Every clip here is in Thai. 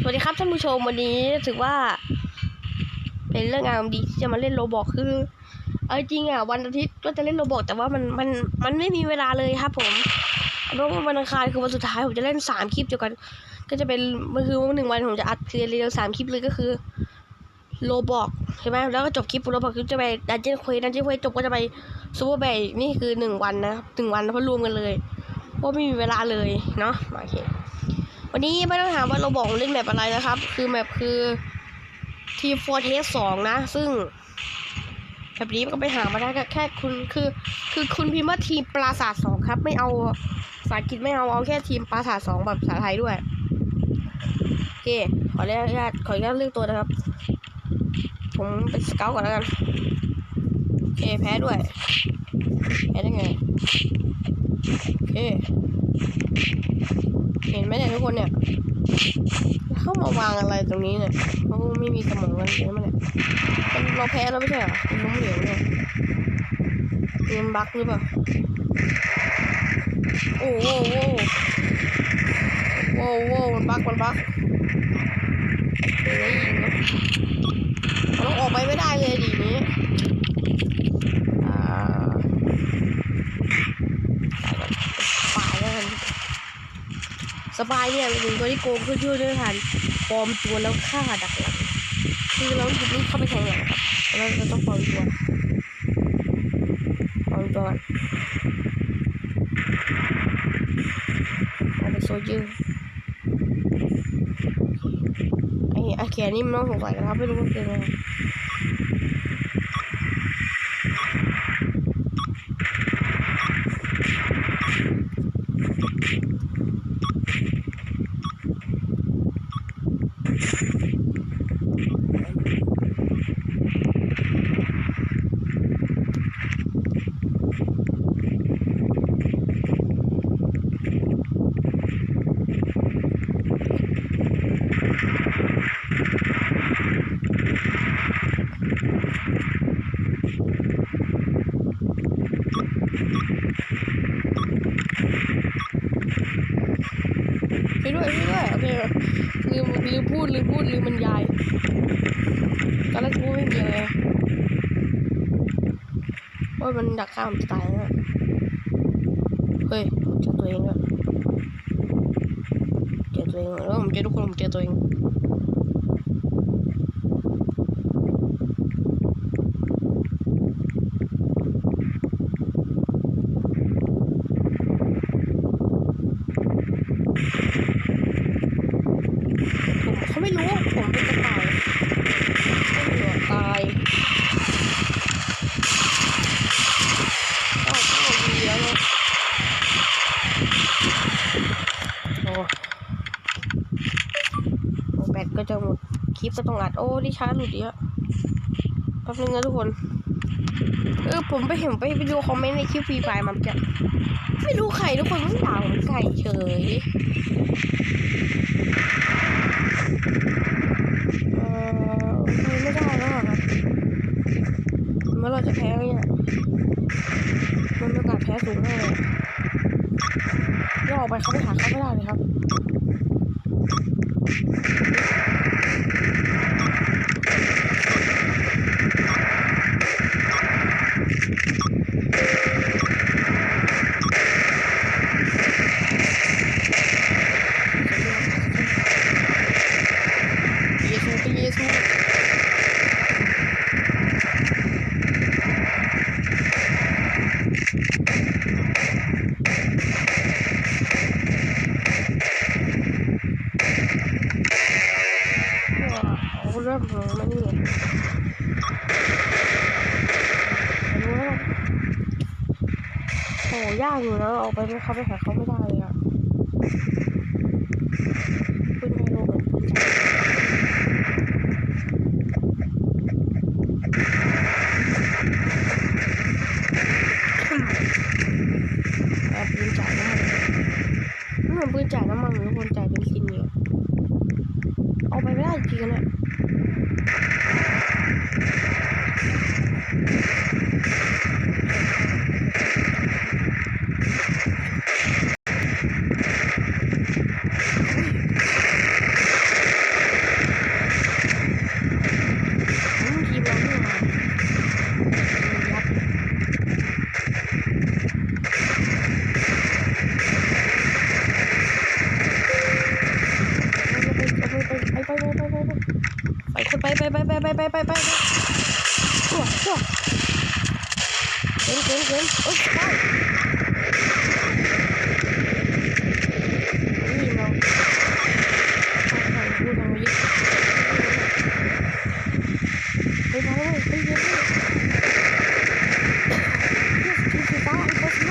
สวัสดีครับท่านผู้ชมวันนี้ถือว่า เป็นเรื่องงามดีที่จะมาเล่นโรบอกคือเอาจริงอะวันอาทิตย์ก็จะเล่นโรบอกแต่ว่ามันมันมันไม่มีเวลาเลยครับ ผมเพราะว่าวันอังคารคือวันสุดท้ายผมจะเล่นสามคลิปเดียวกัน ก็จะเป็นมันคือวันหนึ่งวันผมจะอัดเรียงสามคลิปเลยก็คือโรบอกใช่ไหมแล้วก็จบคลิปโรบอกคือจะไปดันเจี้ยนเควดันเจี้ยนเควจบก็จะไปซูเปอร์แบย์นี่คือหนึ่งวันนะครับหนึ่งวันเพราะรวมกันเลยเพราะไม่มีเวลาเลยเนาะโอเค วันนี้ไม่ต้องถามว่าเราบอกเล่นแมปอะไรนะครับ คือแมปคือทีมฟอร์เทสสองนะ ซึ่งแบบนี้ก็ไปหามาได้แค่คุณคือ คือคุณพิมพ์ว่าทีมปราสาทสองครับ ไม่เอาภาษาอังกฤษไม่เอาเอาแค่ทีมปราสาทสองแบบภาษาไทยด้วยโอเคขออนุญาตขออนุญาตเลือกตัวนะครับ ผมเป็นสเกลก่อนแล้วกันโอเคแพ้ด้วยแพ้ได้ไงโอเค เห็นไหมเนี่ยทุกคนเนี่ย เข้ามาวางอะไรตรงนี้เนี่ยเขาไม่มีสมองกันเลยมั้เนี่ยเราแพ้แล้วไม่ใช่เหรอมันล้มเหลวเนี่ยเกมบั๊กหรือเปล่า โอ้โหโอ้โหโอ้โหมันบั๊กมันบั๊กเดี๋ยวยิงนะมันต้องออกไปไม่ได้เลยดีนี้อ่าไปแล้วกัน สบายเนี่ยเป็นตัวที่โกงเพื่อช่วยด้วยทันปลอมตัวแล้วฆ่าดักหลังคือเราจะรีบเข้าไปแทงหลังครับแล้วเราต้องปลอมตัวปลอมตัวอนเอาไปโซยอร์ไอ้ไอ้แขนนี่มันต้องสงสัยนะครับไม่รู้ว่าเป็นอะไร ช่วยด้วยช่วยด้วยโอเคลืมลืมพูดลืมพูดลืมบรรยายตอนแรกกูไม่มีอะไรโอ้ยมันดักข้ามตายนะเฮ้ยเจอตัวเองด้วยเจอตัวเองแล้วผมเจอทุกคนผมเจอตัวเองผมเขาไม่รู้ผมเป็นกระต่ายไม่รู้อะตายอ้าวอ้าวดีแล้วเลยโอ้โอ้แบตก็จะหมดค ลิปก็ต้องอัดโอ้ดิชาร์จหลุดเยอะแป๊บนึงนะทุกคนเออผมไปเห็นไปไปดูคอมเมนต์ในคลิปฟรีไฟล์มาเมื่อกี้ไม่รู้ใครทุกคนไม่ด่าผมไก่เฉยเออไม่ได้แล้วครับเมื่อเราจะแพ้ไหมเนี่ยมันมีโอกาสแพ้สูงมากเลยย่อออกไปเขาไปหาเขาไม่ได้เลยครับเยซูไปเยซูเอาเริ่มลงมานี่เลยรู้แล้วกันโอ้ ยากอยู่นะออกไปไม่เขาไปหาเขาไม่ได้เลยอะขึ้นไม่ลงเลยขึ้แอบปืนจ่ายน้ำมันไม่เหมือนปืนจ่ายน้ำมันหรือคนจ่ายเป็นซินเนี่ยเอาไปไม่ได้จริงๆนะ ไปไปไปไปไปไปตัวตัวเกินเกินเกินโอ้ยไปนี่เราใส่พูดเรายึดไปไปเลยไปเยอะเลยทีสีฟ้าอีโคสโน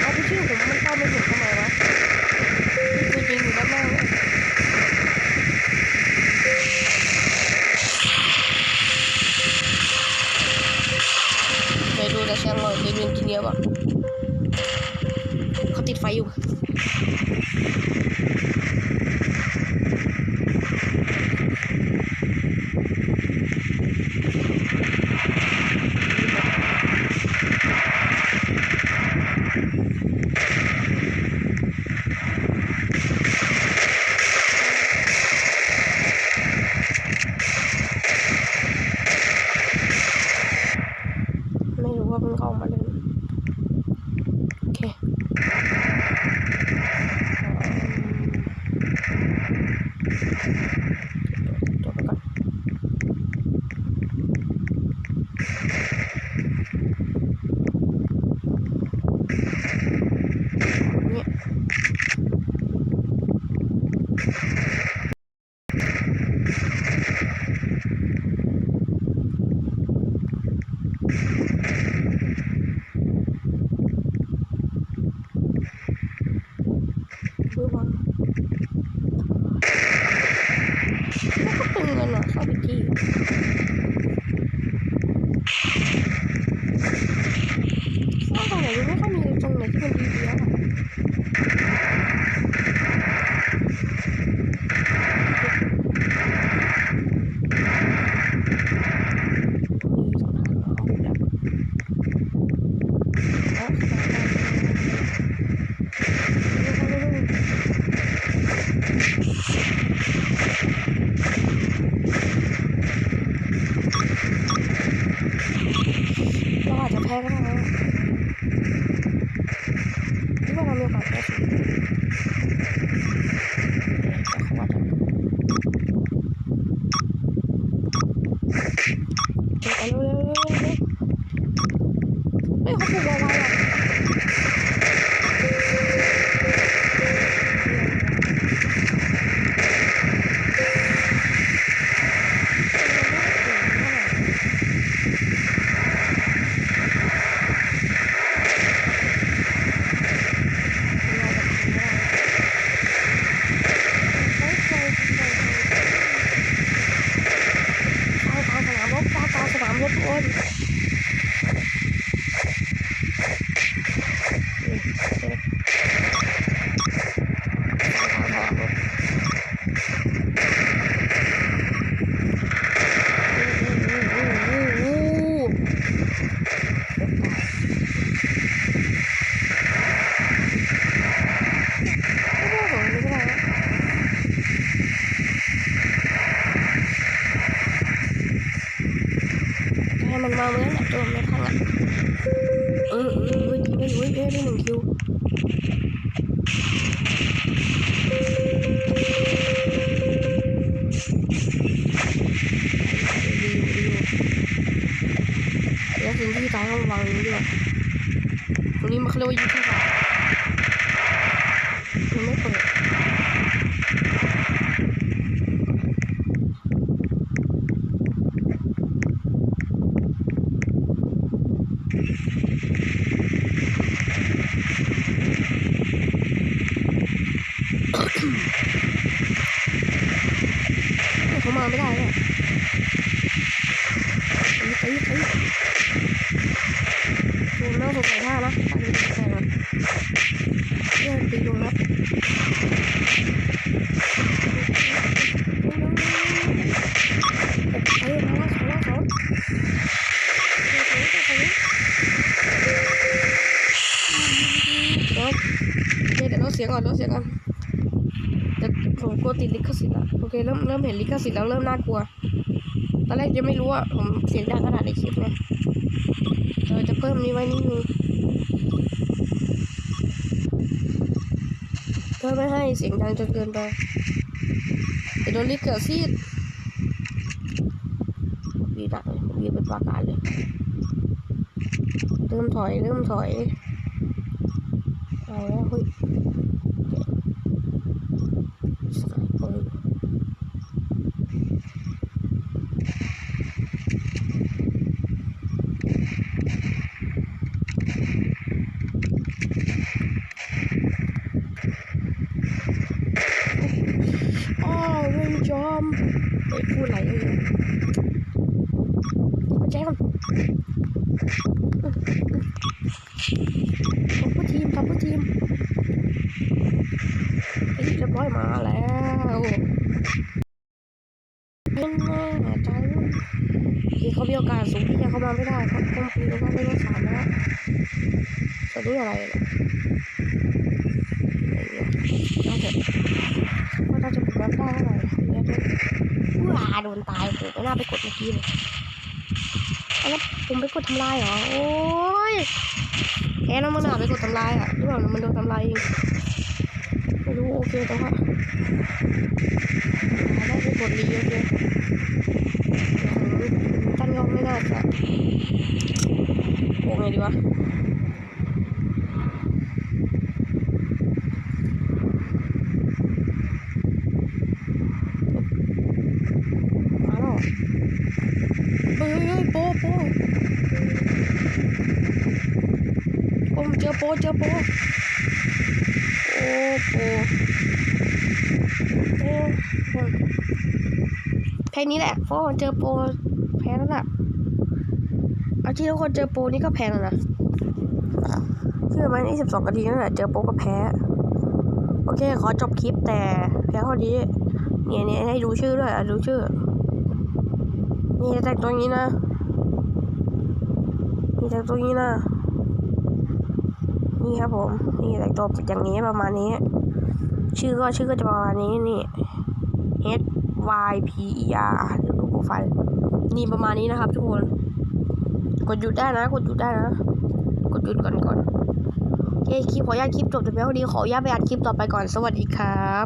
เอาไปชื่อผมมันเข้าไม่ถึงทำไมวะตัวจริงอยู่ด้านล่างเลย ไปดูแต่แชมป์ก่อนไปดูอินจิเนียร์ก่อนเขาติดไฟอยู่ ไม่ มันมาเมื่อนแหละตัวไม่พังอะเออเออเฮ้ยเฮ้ยเฮ้ยได้หนึ่งคิวแล้วสิ่งที่ตายต้องวางนี้ว่าตรงนี้มันเขาเรียกว่ายุทธศาสตร์มันไม่เปิด เขามาไม่ได้เลยตีตีตีดูน่าสงสัยท่านะตามดูสงสัยนะเลื่อนตีลงนะเฮ้ยมาแล้วเขาแล้วเขา เสียงก่อนเราเสียงก่อนแต่ผมกลัวติดลิขสิทธิ์อะโอเคเริ่มเริ่มเห็นลิขสิทธิ์แล้วเริ่มน่ากลัว ตอนแรกยังไม่รู้ว่าผมเสียงดังขนาดในคลิปไงเออจะเพิ่มนี้ไว้นิดนึงเพื่อไม่ให้เสียงดังจนเกินไปเดี๋ยวโดนลิขสิทธิ์กากเลยผมยืนเป็นปราการเลยเริ่มถอยเริ่มถอย เอาแล้วเฮ้ยสไนเปอร์อ้าวไม่ยอมไอ้พูดอะไรเลยแจ้ง ท็อปเปอร์ทีมท็อปเปอร์ทีมไอ้เรียบร้อยมาแล้วเป็นแน่ใจที่เขามีโอกาสสูงที่จะเข้ามาไม่ได้เพราะต้องคุยกันว่าไม่ต้องสามแล้ว จะด้วยอะไรเนี่ยอะไรเนี่ยเอาเถอะว่าเราจะปรับได้เท่าไหร่เนี่ยว้าโดนตายโหไม่น่าไปกดเมื่อกี้เลยอาแล้วผมไปกดทำลายเหรอ โอ้ยแกน้องมันหนาไปกดทำลายอะหรือเปล่ามันโดนทำลายเองไม่รู้โอเคแต่ว่าได้ไปกดรีโอเคตั้งยองไม่น่าจะโอ้ไงดีวะมาแล้ว เฮ้ยเฮ้ยโปโปโอ้เจอโปเจอโปโอ้โปโอ้แค่นี้แหละเพราะเจอโปแพ้แล้วล่ะเอาที่ทุกคนเจอโปนี่ก็แพ้แล้วนะเชื่อไหมนี่สิบสองนาทีนั่นแหละเจอโปก็แพ้ โอเค ขอจบคลิปแต่แพ้ข้อนี้เนี่ยเนี่ยให้ดูชื่อด้วยอะดูชื่อนี่แต่งตัวอย่างนี้นะนี่แต่งตัวอย่างนี้นะ นี่ครับผม นี่แต่งตัวอย่างนี้ประมาณนี้ ชื่อก็ชื่อก็จะประมาณนี้นี่ H Y P E R ดูโปรไฟล์นี่ประมาณนี้นะครับ ทุกคน กดหยุดได้นะ กดหยุดได้นะ กดหยุดก่อนก่อนเอ้คลิปขออนุญาตคลิปจบแต่เพียงเท่านี้ขออนุญาตไปอัดคลิปต่อไปก่อนสวัสดีครับ